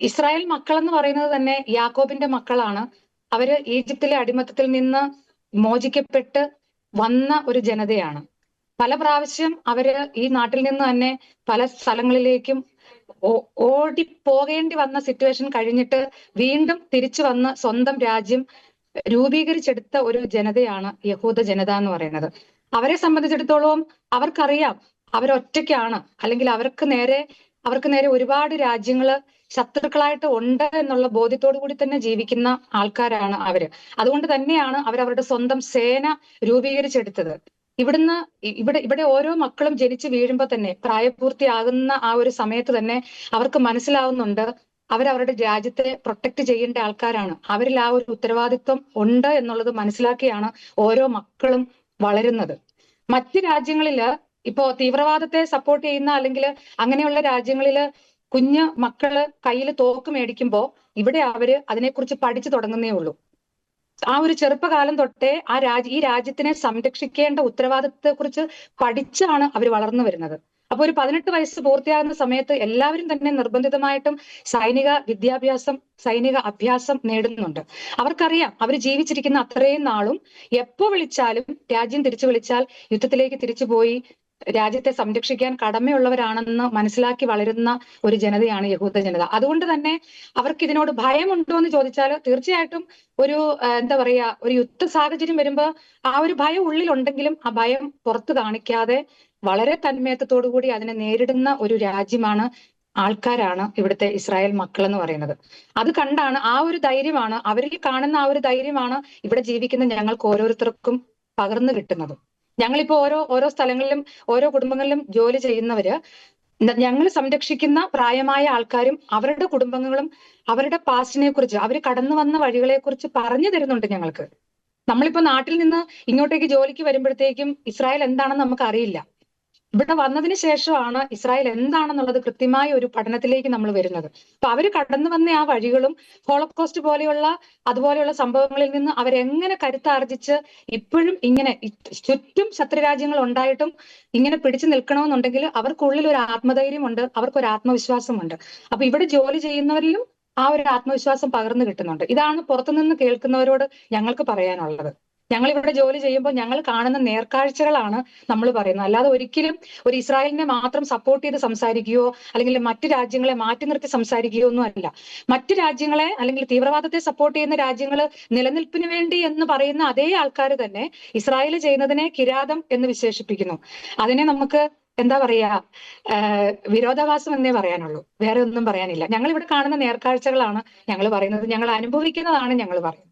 Israel മക്കൾ എന്ന് പറയുന്നത് തന്നെ യാക്കോബിന്റെ മക്കളാണ്. അവർ ഈജിപ്തിലെ അടിമത്തത്തിൽ നിന്ന് മോചിക്കപ്പെട്ട് വന്ന ഒരു ജനതയാണ്. പല പ്രാവശ്യം അവർ ഈ നാട്ടിൽ നിന്ന് തന്നെ പല സ്ഥലങ്ങളിലേക്കും ഓടി പോകേണ്ടി വന്ന സിറ്റുവേഷൻ കഴിഞ്ഞിട്ട് വീണ്ടും തിരിച്ചു വന്ന് സ്വന്തം രാജ്യം രൂപീകരിച്ചെടുത്ത ഒരു ജനതയാണ് യഹൂദ ജനത എന്ന് പറയുന്നത്. അവരെ സംബന്ധിച്ചിടത്തോളം അവർക്കറിയാം അവരൊറ്റയ്ക്കാണ് അല്ലെങ്കിൽ അവർക്ക് നേരെ അവർക്ക് നേരെ ഒരുപാട് രാജ്യങ്ങൾ ശത്രുക്കളായിട്ട് ഉണ്ട് എന്നുള്ള ബോധ്യത്തോടു കൂടി തന്നെ ജീവിക്കുന്ന ആൾക്കാരാണ് അവർ. അതുകൊണ്ട് തന്നെയാണ് അവർ അവരുടെ സ്വന്തം സേന രൂപീകരിച്ചെടുത്തത്. ഇവിടുന്ന് ഇവിടെ ഇവിടെ ഓരോ മക്കളും ജനിച്ച് വീഴുമ്പോൾ തന്നെ പ്രായപൂർത്തിയാകുന്ന ആ ഒരു സമയത്ത് തന്നെ അവർക്ക് മനസ്സിലാവുന്നുണ്ട് അവരവരുടെ രാജ്യത്തെ പ്രൊട്ടക്ട് ചെയ്യേണ്ട ആൾക്കാരാണ്. അവരിൽ ആ ഒരു ഉത്തരവാദിത്വം ഉണ്ട് എന്നുള്ളത് മനസ്സിലാക്കിയാണ് ഓരോ മക്കളും വളരുന്നത്. മറ്റ് രാജ്യങ്ങളിൽ ഇപ്പോ തീവ്രവാദത്തെ സപ്പോർട്ട് ചെയ്യുന്ന അല്ലെങ്കിൽ അങ്ങനെയുള്ള രാജ്യങ്ങളിൽ കുഞ്ഞ് മക്കൾ കയ്യിൽ തോക്ക് മേടിക്കുമ്പോൾ ഇവിടെ അവർ അതിനെക്കുറിച്ച് പഠിച്ചു തുടങ്ങുന്നേ ഉള്ളൂ. ആ ഒരു ചെറുപ്പകാലം തൊട്ടേ ആ രാജ ഈ രാജ്യത്തിനെ സംരക്ഷിക്കേണ്ട ഉത്തരവാദിത്തത്തെ കുറിച്ച് പഠിച്ചാണ് അവർ വളർന്നു വരുന്നത്. അപ്പൊ ഒരു പതിനെട്ട് വയസ്സ് പൂർത്തിയാകുന്ന സമയത്ത് എല്ലാവരും തന്നെ നിർബന്ധിതമായിട്ടും സൈനിക വിദ്യാഭ്യാസം സൈനിക അഭ്യാസം നേടുന്നുണ്ട്. അവർക്കറിയാം അവർ ജീവിച്ചിരിക്കുന്ന അത്രയും നാളും എപ്പോ വിളിച്ചാലും രാജ്യം തിരിച്ചു വിളിച്ചാൽ യുദ്ധത്തിലേക്ക് തിരിച്ചു പോയി രാജ്യത്തെ സംരക്ഷിക്കാൻ കടമയുള്ളവരാണെന്ന് മനസ്സിലാക്കി വളരുന്ന ഒരു ജനതയാണ് യഹൂദ ജനത. അതുകൊണ്ട് തന്നെ അവർക്ക് ഇതിനോട് ഭയമുണ്ടോ എന്ന് ചോദിച്ചാൽ തീർച്ചയായിട്ടും ഒരു എന്താ പറയാ ഒരു യുദ്ധ സാഹചര്യം വരുമ്പോ ആ ഒരു ഭയം ഉള്ളിലുണ്ടെങ്കിലും ആ ഭയം പുറത്തു കാണിക്കാതെ വളരെ തന്മയത്വത്തോടു കൂടി അതിനെ നേരിടുന്ന ഒരു രാജ്യമാണ് ആൾക്കാരാണ് ഇവിടുത്തെ ഇസ്രായേൽ മക്കൾ എന്ന് പറയുന്നത്. അത് കണ്ടാണ് ആ ഒരു ധൈര്യമാണ് അവരിൽ കാണുന്ന ആ ഒരു ധൈര്യമാണ് ഇവിടെ ജീവിക്കുന്ന ഞങ്ങൾക്ക് ഓരോരുത്തർക്കും പകർന്നു കിട്ടുന്നത്. ഞങ്ങളിപ്പോ ഓരോ ഓരോ സ്ഥലങ്ങളിലും ഓരോ കുടുംബങ്ങളിലും ജോലി ചെയ്യുന്നവര് ഞങ്ങൾ സംരക്ഷിക്കുന്ന പ്രായമായ ആൾക്കാരും അവരുടെ കുടുംബങ്ങളും അവരുടെ പാസ്റ്റിനെ കുറിച്ച് അവർ കടന്നു വന്ന വഴികളെ കുറിച്ച് പറഞ്ഞു തരുന്നുണ്ട് ഞങ്ങൾക്ക്. നമ്മളിപ്പോ നാട്ടിൽ നിന്ന് ഇങ്ങോട്ടേക്ക് ജോലിക്ക് വരുമ്പോഴത്തേക്കും ഇസ്രായേൽ എന്താണെന്ന് നമുക്ക് അറിയില്ല ഇവിടെ വന്നതിന് ശേഷമാണ് ഇസ്രായേൽ എന്താണെന്നുള്ളത് കൃത്യമായ ഒരു പഠനത്തിലേക്ക് നമ്മൾ വരുന്നത്. അപ്പൊ അവർ കടന്നു വന്ന ആ വഴികളും ഹോളോകോസ്റ്റ് പോലെയുള്ള അതുപോലെയുള്ള സംഭവങ്ങളിൽ നിന്ന് അവരെങ്ങനെ കരുത്താർജിച്ച് ഇപ്പോഴും ഇങ്ങനെ ചുറ്റും ശത്രുരാജ്യങ്ങൾ ഉണ്ടായിട്ടും ഇങ്ങനെ പിടിച്ചു നിൽക്കണമെന്നുണ്ടെങ്കിൽ അവർക്കുള്ളിൽ ഒരു ആത്മധൈര്യമുണ്ട് അവർക്കൊരു ആത്മവിശ്വാസമുണ്ട്. അപ്പൊ ഇവിടെ ജോലി ചെയ്യുന്നവരിലും ആ ഒരു ആത്മവിശ്വാസം പകർന്നു കിട്ടുന്നുണ്ട്. ഇതാണ് പുറത്തുനിന്ന് കേൾക്കുന്നവരോട് ഞങ്ങൾക്ക് പറയാനുള്ളത്. ഞങ്ങൾ ഇവിടെ ജോലി ചെയ്യുമ്പോൾ ഞങ്ങൾ കാണുന്ന നേർക്കാഴ്ചകളാണ് നമ്മൾ പറയുന്നത്. അല്ലാതെ ഒരിക്കലും ഒരു ഇസ്രായേലിനെ മാത്രം സപ്പോർട്ട് ചെയ്ത് സംസാരിക്കുകയോ അല്ലെങ്കിൽ മറ്റു രാജ്യങ്ങളെ മാറ്റി നിർത്തി സംസാരിക്കുകയോ ഒന്നും അല്ല. മറ്റു രാജ്യങ്ങളെ അല്ലെങ്കിൽ തീവ്രവാദത്തെ സപ്പോർട്ട് ചെയ്യുന്ന രാജ്യങ്ങൾ നിലനിൽപ്പിന് വേണ്ടി എന്ന് പറയുന്ന അതേ ആൾക്കാർ തന്നെ ഇസ്രായേൽ ചെയ്യുന്നതിനെ കിരാതം എന്ന് വിശേഷിപ്പിക്കുന്നു. അതിനെ നമുക്ക് എന്താ പറയാ വിരോധാഭാസം എന്നേ പറയാനുള്ളൂ. വേറെ ഒന്നും പറയാനില്ല. ഞങ്ങൾ ഇവിടെ കാണുന്ന നേർക്കാഴ്ചകളാണ് ഞങ്ങൾ പറയുന്നത്. ഞങ്ങൾ അനുഭവിക്കുന്നതാണ് ഞങ്ങൾ പറയുന്നത്.